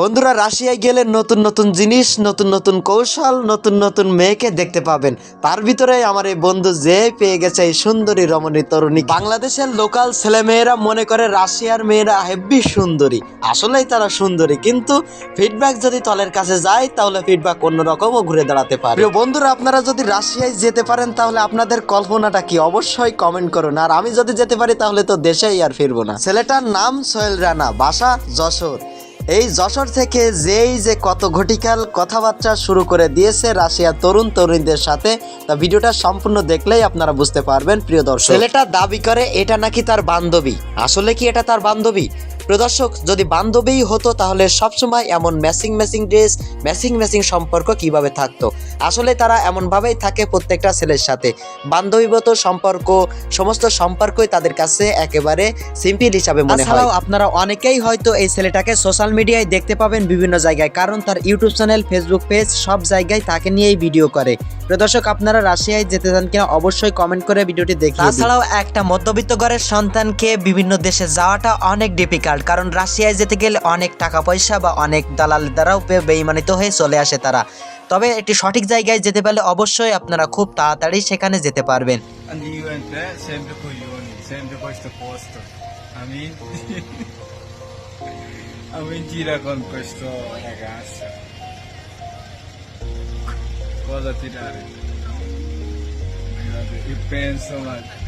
বন্ধুরা, রাশিয়ায় গেলে নতুন নতুন জিনিস, নতুন নতুন কৌশল, নতুন নতুন মেয়েকে দেখতে পাবেন। তার ভিতরে আমার এই বন্ধু যে পেয়ে গেছে এই সুন্দরী রমণী তরুণী। বাংলাদেশের লোকাল ছেলেমেয়েরা মনে করে রাশিয়ার মেয়েরা হেব্বি সুন্দরী। আসলেই তারা সুন্দরী, কিন্তু ফিডব্যাক যদি তলের কাছে যায়, তাহলে ফিডব্যাক অন্যরকমও ঘুরে দাঁড়াতে পারে। প্রিয় বন্ধুরা, আপনারা যদি রাশিয়ায় যেতে পারেন, তাহলে আপনাদের কল্পনাটা কি? অবশ্যই কমেন্ট করুন। আর আমি যদি যেতে পারি, তাহলে তো দেশেই আর ফিরবো না। ছেলেটার নাম সোহেল রানা, বাসা যশোর। এই যশোর থেকে যেই যে কত ঘটিকাল কথাবার্তা শুরু করে দিয়েছে রাশিয়া তরুণ তরুণীদের সাথে, তা ভিডিওটা সম্পূর্ণ দেখলেই আপনারা বুঝতে পারবেন, প্রিয় দর্শক। ছেলেটা দাবি করে, এটা নাকি তার বান্ধবী? আসলে কি এটা তার বান্ধবী? প্রিয় দর্শক, যদি বান্ধবীই হতো তাহলে সবসময় এমন matching matching dress, matching matching সম্পর্ক কীভাবে থাকতো? আসলে তারা এমনভাবেই থাকে প্রত্যেকটা ছেলের সাথে। বান্ধবীগত সম্পর্ক, সমস্ত সম্পর্কই তাদের কাছে একেবারে সিম্পল হিসাবে মনে হয়। আপনারা অনেকেই হয়তো এই ছেলেটাকে সোশ্যাল মিডিয়ায় দেখতে পাবেন বিভিন্ন জায়গায়, কারণ তার ইউটিউব চ্যানেল ফেসবুক পেজ সব জায়গায় তাকে নিয়েই ভিডিও করে। প্রিয় দর্শক আপনারা রাশিয়ায় যেতে চান কিনা অবশ্যই কমেন্ট করে ভিডিওটি দেখে তাছাড়াও একটা মধ্যবিত্ত ঘরের সন্তানকে বিভিন্ন দেশে যাওয়াটা অনেক ডিফিকাল্ট কারণ রাশিয়ায় যেতে গেলে অনেক টাকা পয়সা বা অনেক দালাল দ্বারাও বেইমানিত হয়ে চলে আসে তারা। তবে একটি সঠিক জায়গায় যেতে পারলে অবশ্যই আপনারা খুব তাড়াতাড়ি সেখানে যেতে পারবেন। com for the. It pains so much.